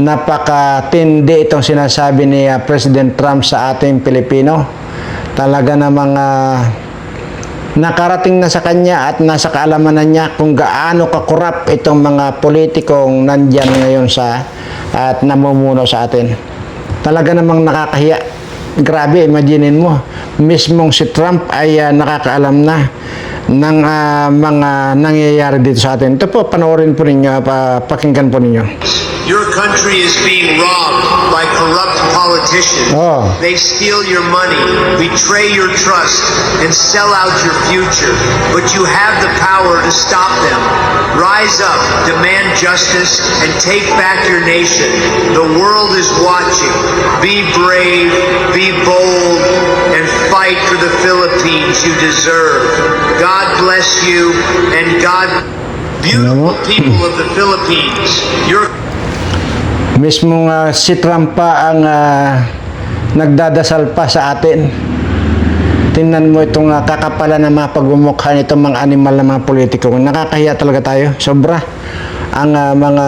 napakatindi itong sinasabi ni ah, President Trump sa ating Pilipino. Talaga namang ah, nakarating na sa kanya at nasa kaalaman na niya kung gaano kakurap itong mga politikong nandyan ngayon sa at namumuno sa atin. Talaga namang nakakahiya. Grabe, imaginein mo. Mismong si Trump ay ah, nakakaalam na ng ah, mga nangyayari dito sa atin. Ito po, panoorin po ninyo, pa, pakinggan po ninyo. Your country is being robbed by corrupt politicians. Oh. They steal your money, betray your trust, and sell out your future. But you have the power to stop them. Rise up, demand justice, and take back your nation. The world is watching. Be brave, be bold, and fight for the Philippines you deserve. God bless you, and God, beautiful people of the Philippines. Your Mismong ah, si Trump pa ang ah, nagdadasal pa sa atin. Tingnan mo itong uh, kakapala na mga pagmumukha nitong mga animal na mga politiko. Nakakahiya talaga tayo. Sobra. Ang ah, mga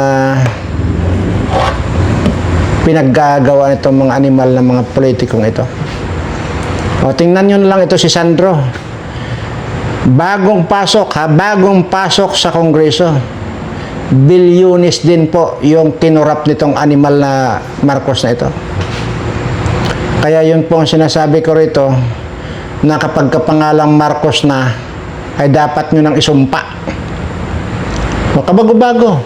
pinaggagawa nitong mga animal na mga politikong ito. O, tingnan nyo lang ito si Sandro. Bagong pasok ha, bagong pasok sa Kongreso. Bilyonis din po yung kinurap nitong animal na Marcos na ito. Kaya yun po ang sinasabi ko rito na kapag kapangalang Marcos na ay dapat nyo nang isumpa. Makabago-bago.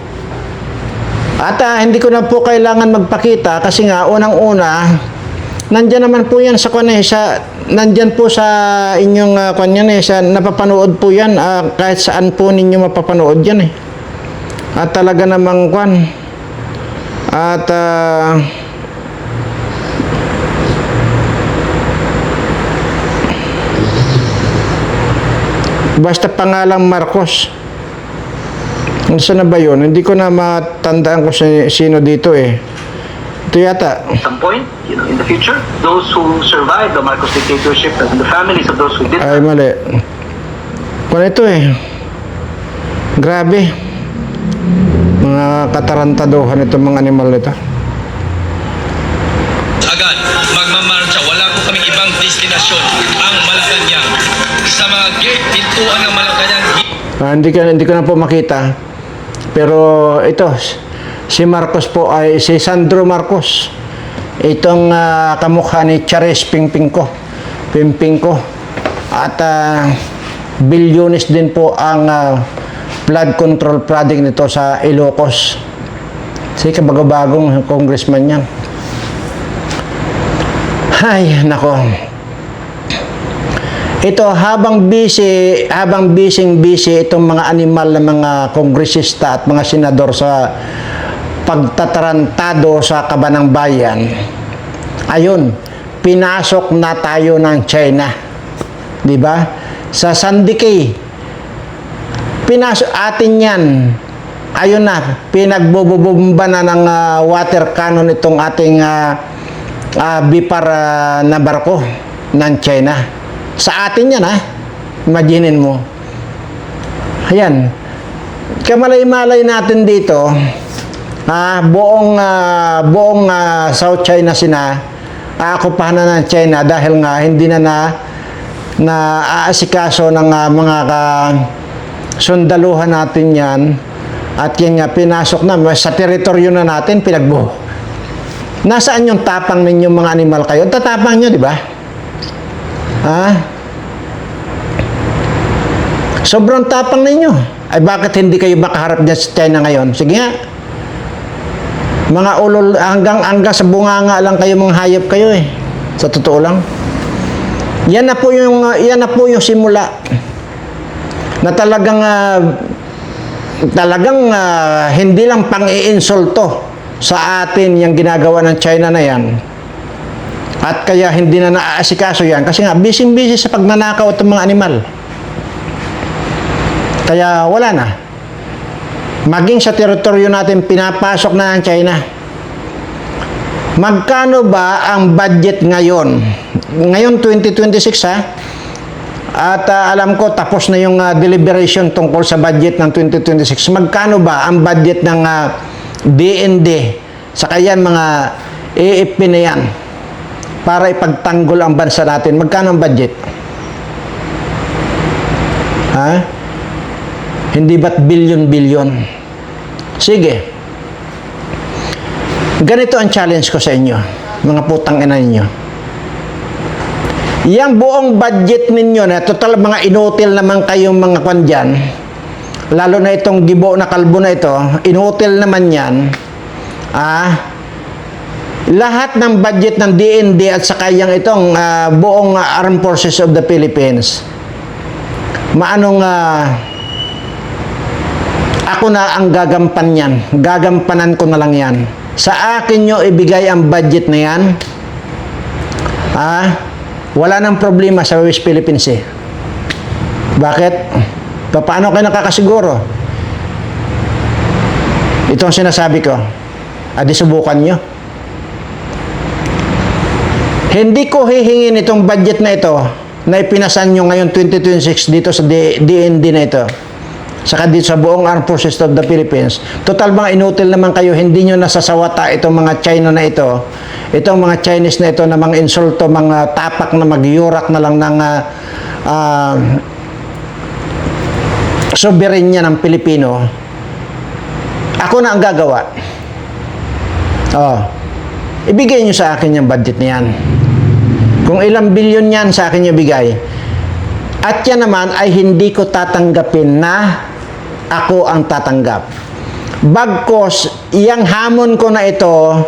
At ah, hindi ko na po kailangan magpakita kasi nga unang-una Nandyan naman po yan sa kwan eh, sa nandyan po sa inyong uh, kwan yan eh, sa napapanood po yan ah, kahit saan po ninyo mapapanood yan eh. At talaga namang kwan. At ah, basta pangalang Marcos. Saan na ba yun? Hindi ko na matandaan kung si- sino dito eh. Ito yata. some point, you know, in the future, those who survived the Marcos dictatorship and the families of those who did Ay, mali. Kung ito eh. Grabe. Mga katarantaduhan itong mga animal nito. agad magmamarcha. Wala po kaming ibang destinasyon ang Malacanang. Sa mga gate, pintuan ng Malacanang, Ah, hindi, ko, hindi ko na po makita. Pero ito, si Marcos po ay si Sandro Marcos. Itong ah, kamukha ni Charis Pingpingko. Pimpingko. At ah, bilyones din po ang ah, flood control project nito sa Ilocos. Si kabagabagong congressman yan. Ay, nako. Ito habang busy, habang busy busy itong mga animal na mga kongresista at mga senador sa pagtatarantado sa kabanang bayan. Ayun, pinasok na tayo ng China. 'Di ba? Sa Sandikay. Pinasok atin 'yan. Ayun na, pinagbububumba na ng ah, water cannon itong ating ah, ah, bipar ah, na barko ng China. Sa atin yan ha. Imaginin mo. Ayan. Kamalay-malay natin dito, ah, buong ah, buong ah, South China Sea aakupahan na ng China dahil nga hindi na na na aasikaso ng ah, mga ka, sundaluhan natin yan at yan nga pinasok na sa teritoryo na natin pinagbuho. Nasaan yung tapang ninyong mga animal kayo? Tatapang nyo, di ba? Ha? Sobrang tapang ninyo. Ay bakit hindi kayo makaharap dyan sa China ngayon? Sige nga. Mga ulol, hanggang, hanggang sa bunganga lang kayo mga hayop kayo eh. Sa totoo lang. Yan na po yung, uh, yan na po yung simula. Na talagang, ah, talagang ah, hindi lang pang-iinsulto sa atin yung ginagawa ng China na yan. At kaya hindi na naaasikaso yan kasi nga busy-busy sa pagnanakaw itong mga animal. Kaya wala na. Maging sa teritoryo natin pinapasok na ng China. Magkano ba ang budget ngayon? Ngayon 2026 ha? At ah, alam ko tapos na yung ah, deliberation tungkol sa budget ng 2026. Magkano ba ang budget ng ah, DND Saka yan mga AFP na yan para ipagtanggol ang bansa natin. Magkano ang budget? Ha? Hindi ba't bilyon-bilyon? Sige. Ganito ang challenge ko sa inyo, mga putang ina ninyo. Yang buong budget ninyo na total mga inutil naman kayong mga kwan dyan, lalo na itong gibo na kalbo na ito, inutil naman yan, ah, lahat ng budget ng DND at saka yung itong ah, buong Armed Forces of the Philippines, maanong ah, ako na ang gagampan yan. Gagampanan ko na lang yan. Sa akin nyo ibigay ang budget na yan. Ah, wala nang problema sa West Philippines eh. Bakit? Paano kayo nakakasiguro? Ito ang sinasabi ko. Adi subukan nyo. Hindi ko hihingin itong budget na ito na ipinasan nyo ngayon 2026 dito sa DND na ito. Saka dito sa buong Armed Forces of the Philippines. Total mga inutil naman kayo, hindi nyo nasasawata itong mga China na ito. Itong mga Chinese na ito na mga insulto, mga tapak na magyurak na lang ng uh, soberenya ng Pilipino. Ako na ang gagawa. Oh. Ibigay nyo sa akin yung budget na yan. Kung ilang bilyon yan sa akin yung bigay. At yan naman ay hindi ko tatanggapin na ako ang tatanggap. Bagkos, iyang hamon ko na ito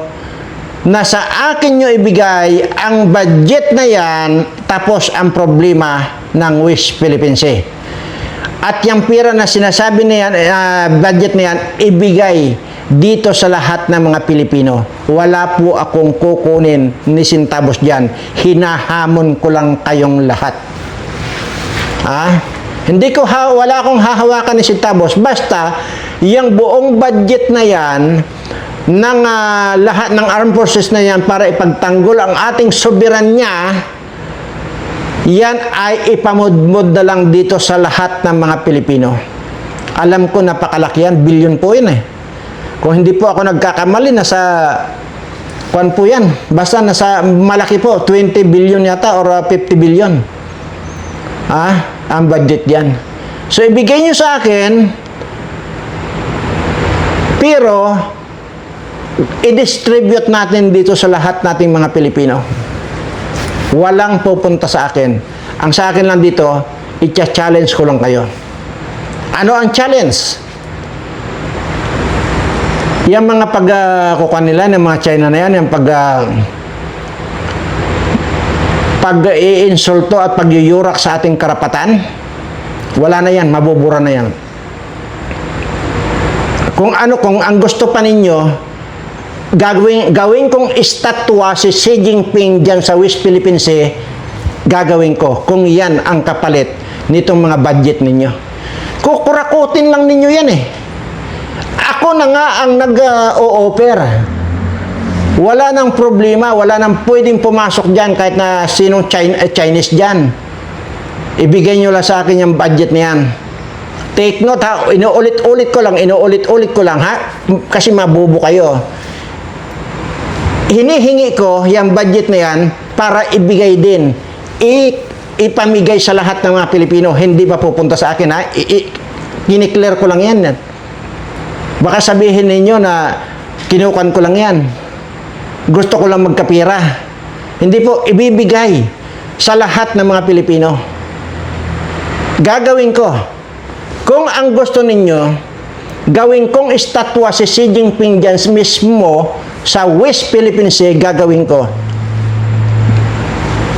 na sa akin nyo ibigay ang budget na yan tapos ang problema ng West Philippines Sea. At yung pera na sinasabi na yan, ah, budget na yan, ibigay dito sa lahat ng mga Pilipino. Wala po akong kukunin ni Sintabos dyan. Hinahamon ko lang kayong lahat. Ah, hindi ko ha, wala akong hahawakan ni Sintabos. Basta, yung buong budget na yan, ng ah, lahat ng armed forces na yan para ipagtanggol ang ating soberanya, yan ay ipamudmod na lang dito sa lahat ng mga Pilipino. Alam ko napakalaki yan, bilyon po yun eh. Kung hindi po ako nagkakamali, nasa kwan po yan. Basta nasa malaki po, 20 billion yata or uh, 50 billion. Ah, ang budget yan. So ibigay nyo sa akin, pero i-distribute natin dito sa lahat nating mga Pilipino. Walang pupunta sa akin. Ang sa akin lang dito, i-challenge ko lang kayo. Ano ang challenge? Yung mga pag uh, kukuha nila ng mga China na yan, yung pag uh, pag iinsulto at pagyuyurak sa ating karapatan, wala na yan, mabubura na yan. Kung ano, kung ang gusto pa ninyo, gagawin, gawin kong estatwa si Xi Jinping dyan sa West Philippines Sea, gagawin ko kung yan ang kapalit nitong mga budget ninyo. Kukurakutin lang ninyo yan eh. Ako na nga ang nag-o-offer. Wala nang problema, wala nang pwedeng pumasok dyan kahit na sinong eh, Chinese dyan. Ibigay nyo lang sa akin yung budget na yan. Take note ha, inuulit-ulit ko lang, inuulit-ulit ko lang ha, kasi mabubo kayo. Hinihingi ko yung budget na yan para ibigay din. I, ipamigay sa lahat ng mga Pilipino, hindi pa pupunta sa akin ha. I, i, kiniklear ko lang yan. Baka sabihin ninyo na kinukan ko lang yan. Gusto ko lang magkapira. Hindi po, ibibigay sa lahat ng mga Pilipino. Gagawin ko. Kung ang gusto ninyo, gawin kong estatwa si Xi Jinping dyan mismo sa West Philippine Sea, gagawin ko.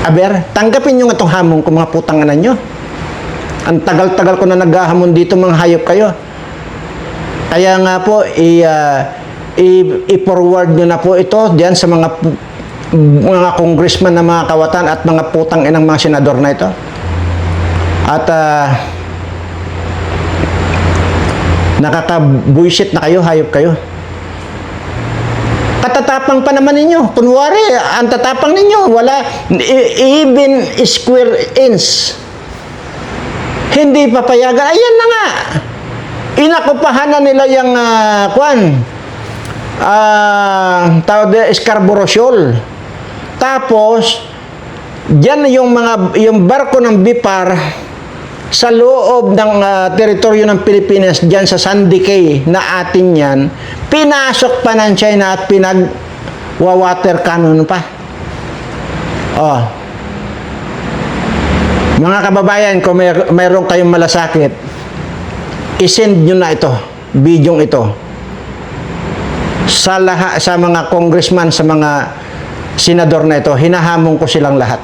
Aber, tanggapin nyo nga itong hamon ko, mga putanganan nyo. Ang tagal-tagal ko na naghahamon dito, mga hayop kayo. Kaya nga po, i, i- i-forward nyo na po ito diyan sa mga mga congressman na mga kawatan at mga putang inang mga senador na ito. At ah, nakaka-buisit na kayo, hayop kayo. Katatapang pa naman ninyo. Kunwari, ang tatapang ninyo, wala, even square inch. Hindi papayagan. Ayan na nga. Inakupahan na nila yung, ah, kwan, ah tawag din, Scarborough Shoal. Tapos, diyan yung mga yung barko ng Bipar sa loob ng ah, teritoryo ng Pilipinas diyan sa Sandy Cay na atin yan, pinasok pa ng China at pinag water cannon pa. Oh. Mga kababayan, kung may, mayroon kayong malasakit, isend nyo na ito, video ito. Sa, laha, sa mga congressman, sa mga senador na ito, hinahamon ko silang lahat.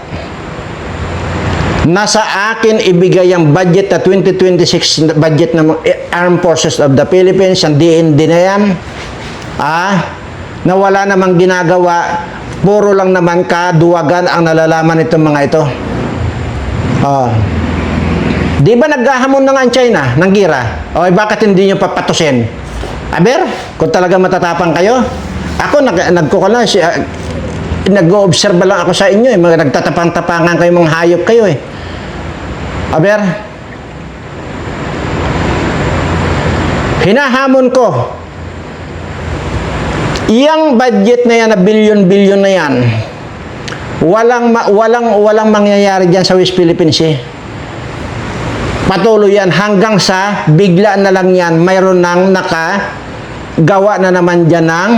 Nasa akin ibigay ang budget na 2026 na budget ng Armed Forces of the Philippines, ang DND na yan, ah, na wala namang ginagawa, puro lang naman kaduwagan ang nalalaman itong mga ito. Oh. Di ba naghahamon na nga ang China ng gira? O bakit hindi nyo papatusin? Aber, kung talaga matatapang kayo, ako nag nagkukula, si, ah, nag-observe lang ako sa inyo, eh, nagtatapang-tapangan kayo, mga hayop kayo eh. Aber, hinahamon ko, Iyang budget na yan na bilyon-bilyon na yan, walang walang walang mangyayari diyan sa West Philippines Sea. Patuloy yan hanggang sa bigla na lang yan mayroon nang naka gawa na naman diyan ng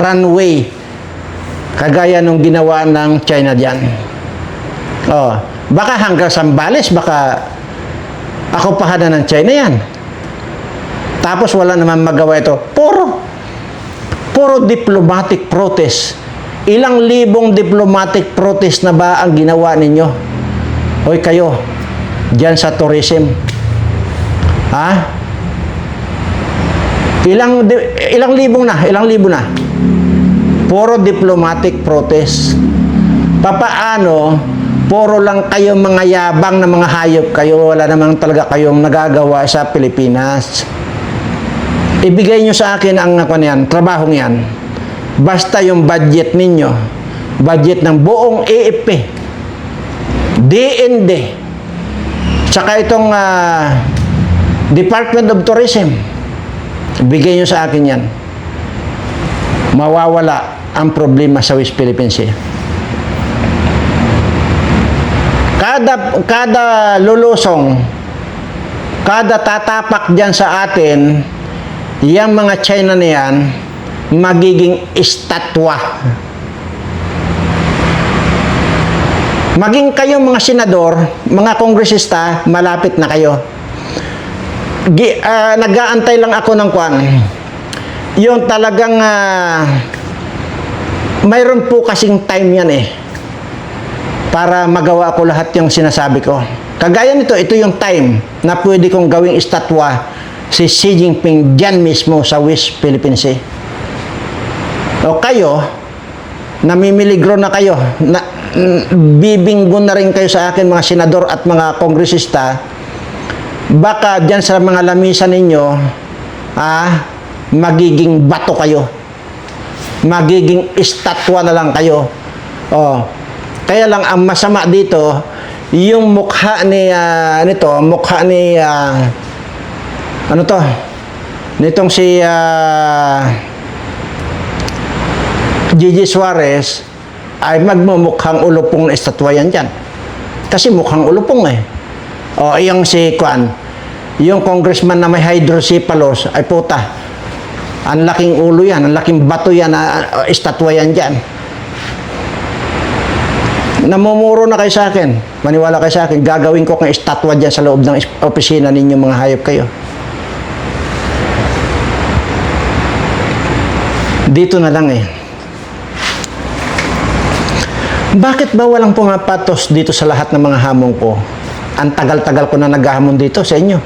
runway kagaya nung ginawa ng China diyan. Oh, baka hanggang Sambales baka ako pahada ng China yan. Tapos wala naman magawa ito. Puro puro diplomatic protest. Ilang libong diplomatic protest na ba ang ginawa ninyo? Hoy kayo, diyan sa tourism. Ha? Ilang ilang libong na, ilang libo na. Puro diplomatic protest. Papaano puro lang kayo mga yabang na mga hayop kayo, wala namang talaga kayong nagagawa sa Pilipinas ibigay nyo sa akin ang ako yan, trabahong yan. Basta yung budget ninyo, budget ng buong AFP, DND, saka itong ah, Department of Tourism, ibigay nyo sa akin yan. Mawawala ang problema sa West Philippine Sea. Kada, kada lulusong, kada tatapak dyan sa atin, yung mga China na yan, magiging estatwa. Maging kayo mga senador, mga kongresista, malapit na kayo. Gi, ah, nag-aantay lang ako ng kwan. Yung talagang ah, mayroon po kasing time yan eh para magawa ko lahat yung sinasabi ko. Kagaya nito, ito yung time na pwede kong gawing estatwa si Xi Jinping dyan mismo sa West Philippine Sea. O kayo, namimiligro na kayo, na, bibinggo na rin kayo sa akin mga senador at mga kongresista, baka dyan sa mga lamisan ninyo, ah, magiging bato kayo. Magiging estatwa na lang kayo. Oh. Kaya lang ang masama dito, yung mukha ni ah, nito, mukha ni ah, ano to? Nitong si ah, Gigi Suarez ay magmumukhang ulupong na estatwa yan dyan. Kasi mukhang ulupong eh. O, yung si Kwan, yung congressman na may hydrocephalus, ay puta, ang laking ulo yan, ang laking bato yan, uh, estatwa yan dyan. Namumuro na kayo sa akin. Maniwala kayo sa akin. Gagawin ko kang estatwa dyan sa loob ng is- opisina ninyo mga hayop kayo. Dito na lang eh. Bakit ba walang pumapatos dito sa lahat ng mga hamon ko? Ang tagal-tagal ko na naghahamon dito sa inyo.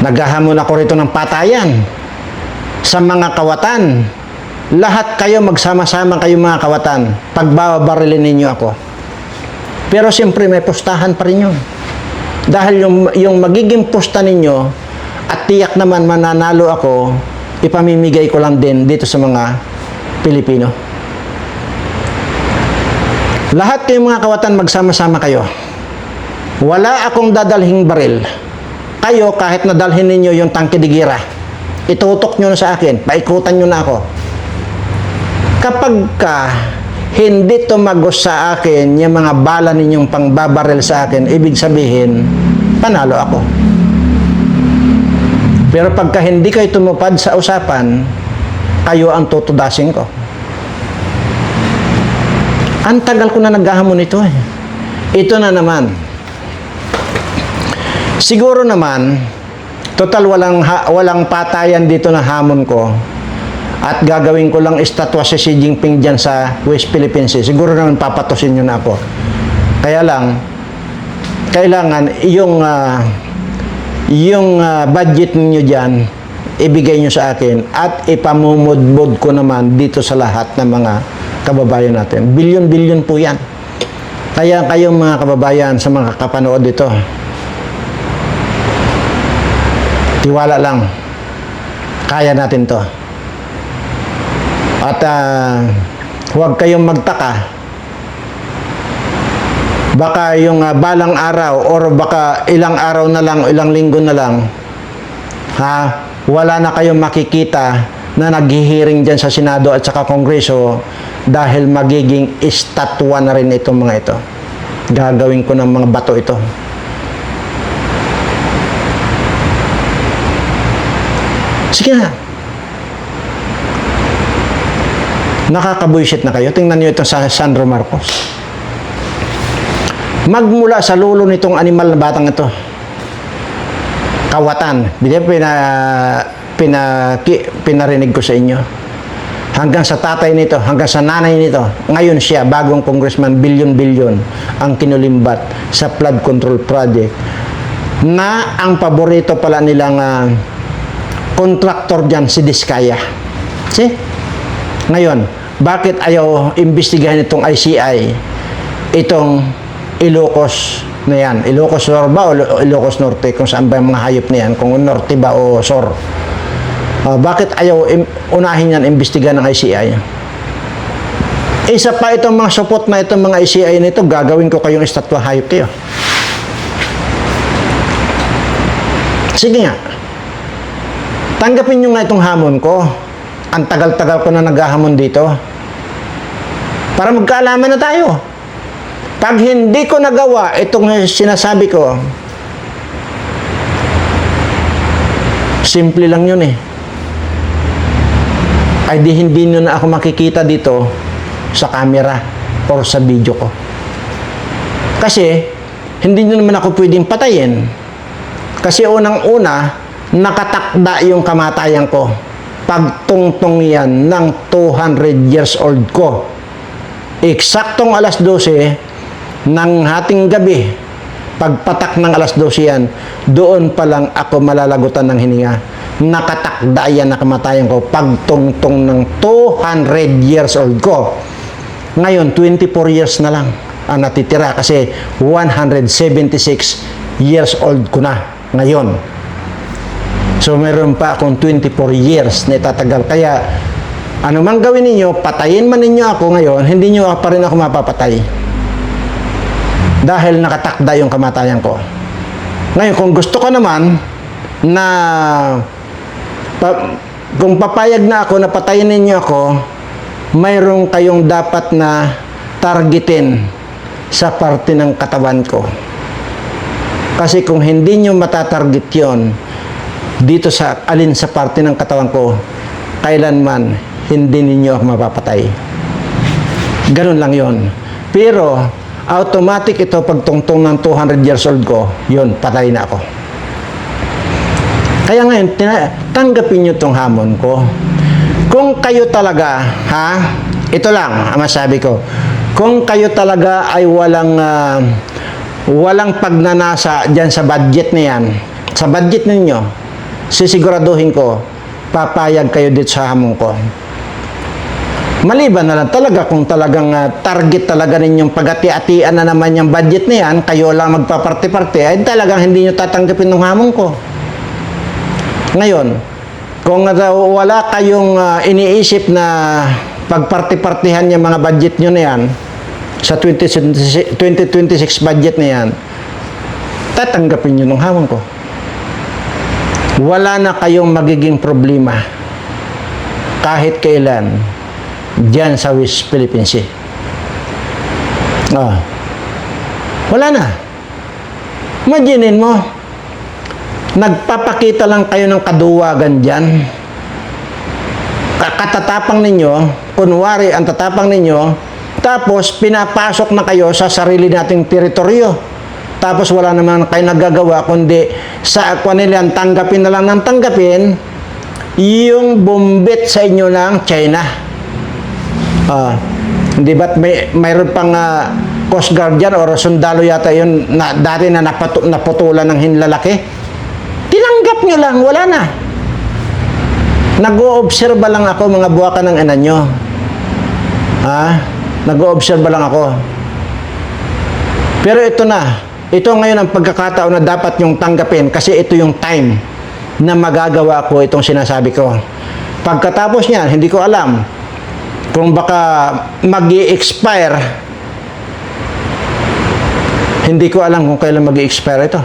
Naghahamon ako rito ng patayan sa mga kawatan. Lahat kayo magsama-sama kayo mga kawatan. Pagbabarilin ninyo ako. Pero siyempre may pustahan pa rin yun. Dahil yung, yung magiging pusta ninyo at tiyak naman mananalo ako, ipamimigay ko lang din dito sa mga Pilipino. Lahat kayong mga kawatan magsama-sama kayo. Wala akong dadalhing baril. Kayo kahit nadalhin ninyo yung tangke de gira. itutok nyo na sa akin, paikutan nyo na ako. Kapag ka hindi tumagos sa akin yung mga bala ninyong pangbabaril sa akin, ibig sabihin, panalo ako. Pero pagka hindi kayo tumupad sa usapan, kayo ang tutudasin ko. Ang tagal ko na naghahamon ito eh. Ito na naman. Siguro naman, total walang, ha- walang patayan dito na hamon ko. At gagawin ko lang estatwa si Xi Jinping dyan sa West Philippines. Sea. Siguro naman papatusin nyo na ako. Kaya lang, kailangan yung ah, yung ah, budget niyo diyan ibigay niyo sa akin at ipamumudbud ko naman dito sa lahat ng mga kababayan natin. Bilyon-bilyon po 'yan. Kaya kayong mga kababayan sa mga kapanood dito, tiwala lang. Kaya natin 'to. At ah, huwag kayong magtaka baka yung ah, balang araw or baka ilang araw na lang, ilang linggo na lang, ha, wala na kayong makikita na naghihiring dyan sa Senado at saka Kongreso dahil magiging estatwa na rin itong mga ito. Gagawin ko ng mga bato ito. Sige na. Nakakabuisit na kayo. Tingnan nyo ito sa Sandro Marcos magmula sa lulo nitong animal na batang ito. Kawatan. Ba pina, pina, pinarinig ko sa inyo. Hanggang sa tatay nito, hanggang sa nanay nito. Ngayon siya, bagong congressman, bilyon-bilyon ang kinulimbat sa flood control project na ang paborito pala nilang ah, contractor dyan, si Diskaya. See? Ngayon, bakit ayaw imbestigahan itong ICI itong Ilocos na yan? Ilocos Sur ba o Ilo- Ilocos Norte? Kung saan ba yung mga hayop na yan? Kung Norte ba o Sur? Ah, bakit ayaw unahin yan imbestigahan ng ICI? Isa pa itong mga support na itong mga ICI nito, gagawin ko kayong estatwa hayop kayo. Sige nga. Tanggapin nyo nga itong hamon ko. Ang tagal-tagal ko na naghahamon dito. Para magkaalaman na tayo. Pag hindi ko nagawa itong sinasabi ko, simple lang yun eh. Ay di hindi nyo na ako makikita dito sa camera or sa video ko. Kasi, hindi nyo naman ako pwedeng patayin. Kasi unang-una, nakatakda yung kamatayan ko. Pagtungtong yan ng 200 years old ko. Eksaktong alas 12 ng hating gabi, pagpatak ng alas 12 yan, doon pa lang ako malalagutan ng hininga. Nakatakda yan na kamatayan ko pagtungtong ng 200 years old ko. Ngayon, 24 years na lang ang natitira kasi 176 years old ko na ngayon. So, meron pa akong 24 years na itatagal. Kaya, ano man gawin ninyo, patayin man ninyo ako ngayon, hindi nyo pa rin ako mapapatay. Dahil nakatakda yung kamatayan ko. Ngayon, kung gusto ko naman na pa- kung papayag na ako na patayin ninyo ako, mayroon kayong dapat na targetin sa parte ng katawan ko. Kasi kung hindi nyo matatarget yon dito sa alin sa parte ng katawan ko, kailanman hindi ninyo ako mapapatay. Ganun lang yon. Pero, automatic ito pagtungtong ng 200 years old ko, yun, patay na ako. Kaya ngayon, tanggapin nyo tong hamon ko. Kung kayo talaga, ha, ito lang ang masabi ko. Kung kayo talaga ay walang ah, walang pagnanasa diyan sa budget na yan, sa budget ninyo, sisiguraduhin ko, papayag kayo dito sa hamon ko. Maliban na lang talaga kung talagang ah, target talaga ninyong pagati-atian na naman yung budget na yan, kayo lang magpaparte-parte, ay talagang hindi nyo tatanggapin ng hamon ko. Ngayon, kung uh, wala kayong uh, iniisip na pagparti-partihan yung mga budget nyo na yan, sa 2026, 2026 budget na yan, tatanggapin nyo ng hamon ko. wala na kayong magiging problema kahit kailan dyan sa West Philippine Sea. Ah. Wala na. Imaginin mo, nagpapakita lang kayo ng kaduwagan dyan. Ka- Katatapang ninyo, kunwari ang tatapang ninyo, tapos pinapasok na kayo sa sarili nating teritoryo. Tapos wala naman kayo nagagawa kundi sa akwa nila tanggapin na lang ng tanggapin yung bombet sa inyo ng China. Ah, di ba't may mayroon pang ah, Coast Guard dyan or sundalo yata yun na dati na napatu- naputulan ng hinlalaki? Tinanggap nyo lang, wala na. Nag-oobserba lang ako mga buwakan ng ina nyo. Ha? Nag-oobserba lang ako. Pero ito na. Ito ngayon ang pagkakataon na dapat yung tanggapin kasi ito yung time na magagawa ko itong sinasabi ko. Pagkatapos niyan, hindi ko alam kung baka mag expire hindi ko alam kung kailan mag expire ito.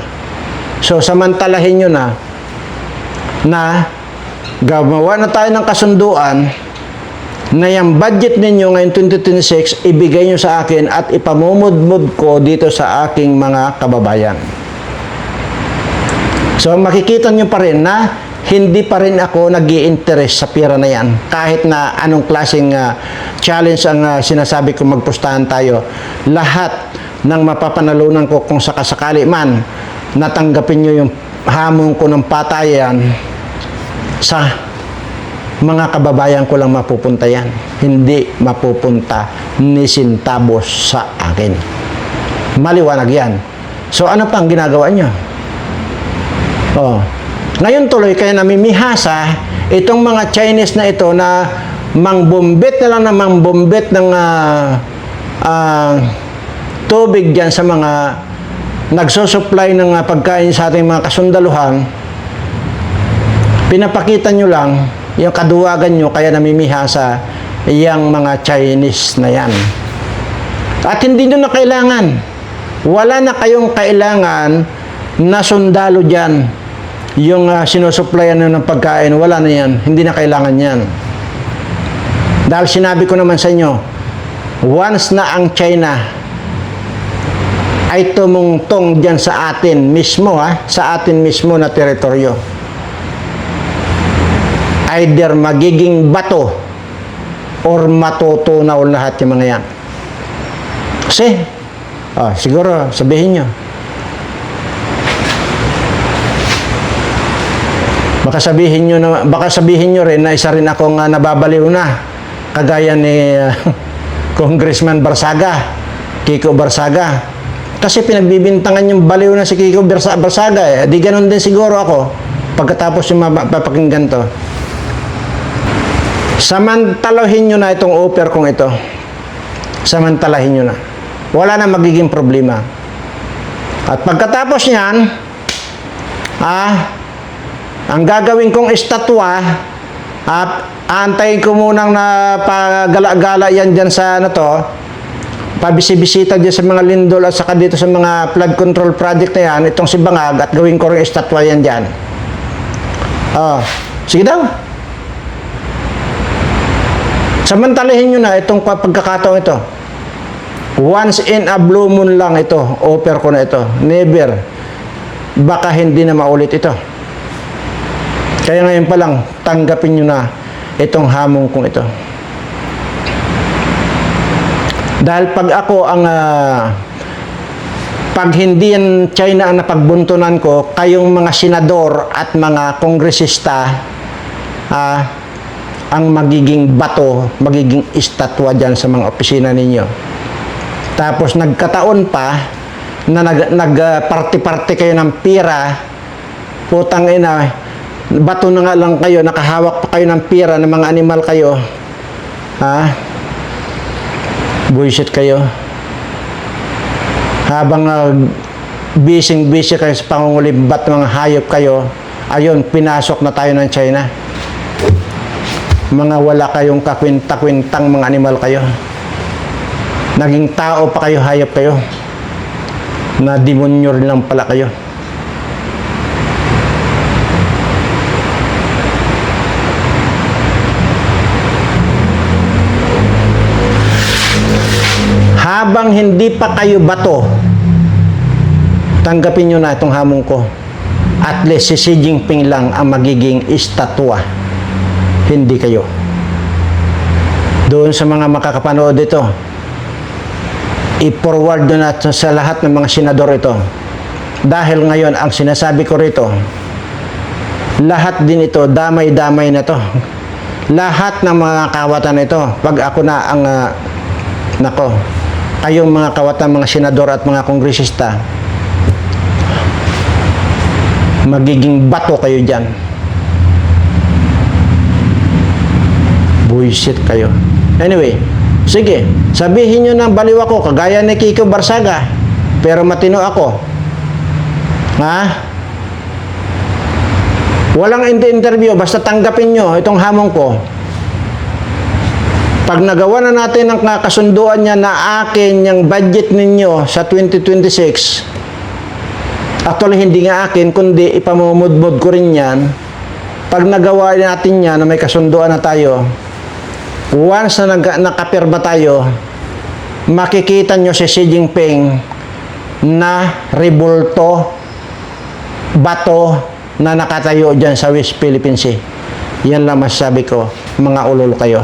So, samantalahin nyo na na gumawa na tayo ng kasunduan na yung budget ninyo ngayon 2026, ibigay nyo sa akin at ipamumudmud ko dito sa aking mga kababayan. So makikita nyo pa rin na hindi pa rin ako nag interest sa pera na yan. Kahit na anong klaseng ah, challenge ang ah, sinasabi ko magpustahan tayo, lahat ng mapapanalunan ko kung sakasakali man, natanggapin nyo yung hamon ko ng patayan sa mga kababayan ko lang mapupunta yan. Hindi mapupunta ni Sintabos sa akin. Maliwanag yan. So ano pang ginagawa nyo? Oh. Ngayon tuloy kayo namimihasa itong mga Chinese na ito na mangbombet na lang na mangbombet ng ah, ah, tubig dyan sa mga nagsosupply ng ah, pagkain sa ating mga kasundaluhan pinapakita nyo lang yung kaduwagan nyo kaya namimihasa yung mga Chinese na yan. At hindi nyo na kailangan. Wala na kayong kailangan na sundalo dyan. Yung uh, sinusupplyan nyo ng pagkain, wala na yan. Hindi na kailangan yan. Dahil sinabi ko naman sa inyo, once na ang China ay tumungtong dyan sa atin mismo, ha? sa atin mismo na teritoryo, either magiging bato or matutunaw lahat yung mga yan. Kasi, ah, siguro sabihin nyo, baka sabihin nyo, na, baka sabihin nyo rin na isa rin akong uh, nababaliw na, kagaya ni ah, Congressman Barsaga, Kiko Barsaga. Kasi pinagbibintangan yung baliw na si Kiko Barsa- Barsaga, eh. di ganun din siguro ako pagkatapos yung mapapakinggan to. Samantalahin nyo na itong offer kong ito. Samantalahin nyo na. Wala na magiging problema. At pagkatapos niyan, ah, ang gagawin kong estatwa, at antayin ko munang na pagala-gala yan dyan sa ano to, pabisibisita dyan sa mga lindol at saka dito sa mga flood control project na yan, itong si Bangag at gawin ko rin estatwa yan dyan. Oh, sige daw. Samantalahin nyo na itong pagkakataon ito. Once in a blue moon lang ito, offer ko na ito. Never. Baka hindi na maulit ito. Kaya ngayon pa lang, tanggapin nyo na itong hamon kong ito. Dahil pag ako ang ah, pag hindi yan China ang napagbuntunan ko, kayong mga senador at mga kongresista ah, ang magiging bato, magiging estatwa dyan sa mga opisina ninyo. Tapos nagkataon pa na nag, nag party-party kayo ng pira, putang ina, bato na nga lang kayo, nakahawak pa kayo ng pira ng mga animal kayo. Ha? Buisit kayo. Habang uh, busy-busy kayo sa pangungulimbat ng mga hayop kayo, ayun, pinasok na tayo ng China. Mga wala kayong kakwinta-kwintang mga animal kayo. Naging tao pa kayo, hayop kayo. Na demonyo rin lang pala kayo. Habang hindi pa kayo bato, tanggapin nyo na itong hamon ko. At least si Xi Jinping lang ang magiging estatwa. Hindi kayo. Doon sa mga makakapanood ito, i-forward nyo na sa lahat ng mga senador ito. Dahil ngayon, ang sinasabi ko rito, lahat din ito, damay-damay na to. Lahat ng mga kawatan ito, pag ako na ang, ah, nako, kayong mga kawatan, mga senador at mga kongresista, magiging bato kayo dyan. Buisit kayo. Anyway, sige, sabihin nyo ng baliw ako, kagaya ni Kiko Barsaga, pero matino ako. Ha? Walang inter-interview, basta tanggapin nyo itong hamon ko. Pag nagawa na natin ang kasunduan niya na akin yung budget ninyo sa 2026, actually hindi nga akin, kundi ipamumudmud ko rin yan. Pag nagawa natin yan na may kasunduan na tayo, once na nag, nakapirma tayo, makikita nyo si Xi Jinping na rebulto, bato na nakatayo dyan sa West Philippine Sea. Yan lang masasabi ko, mga ulol kayo.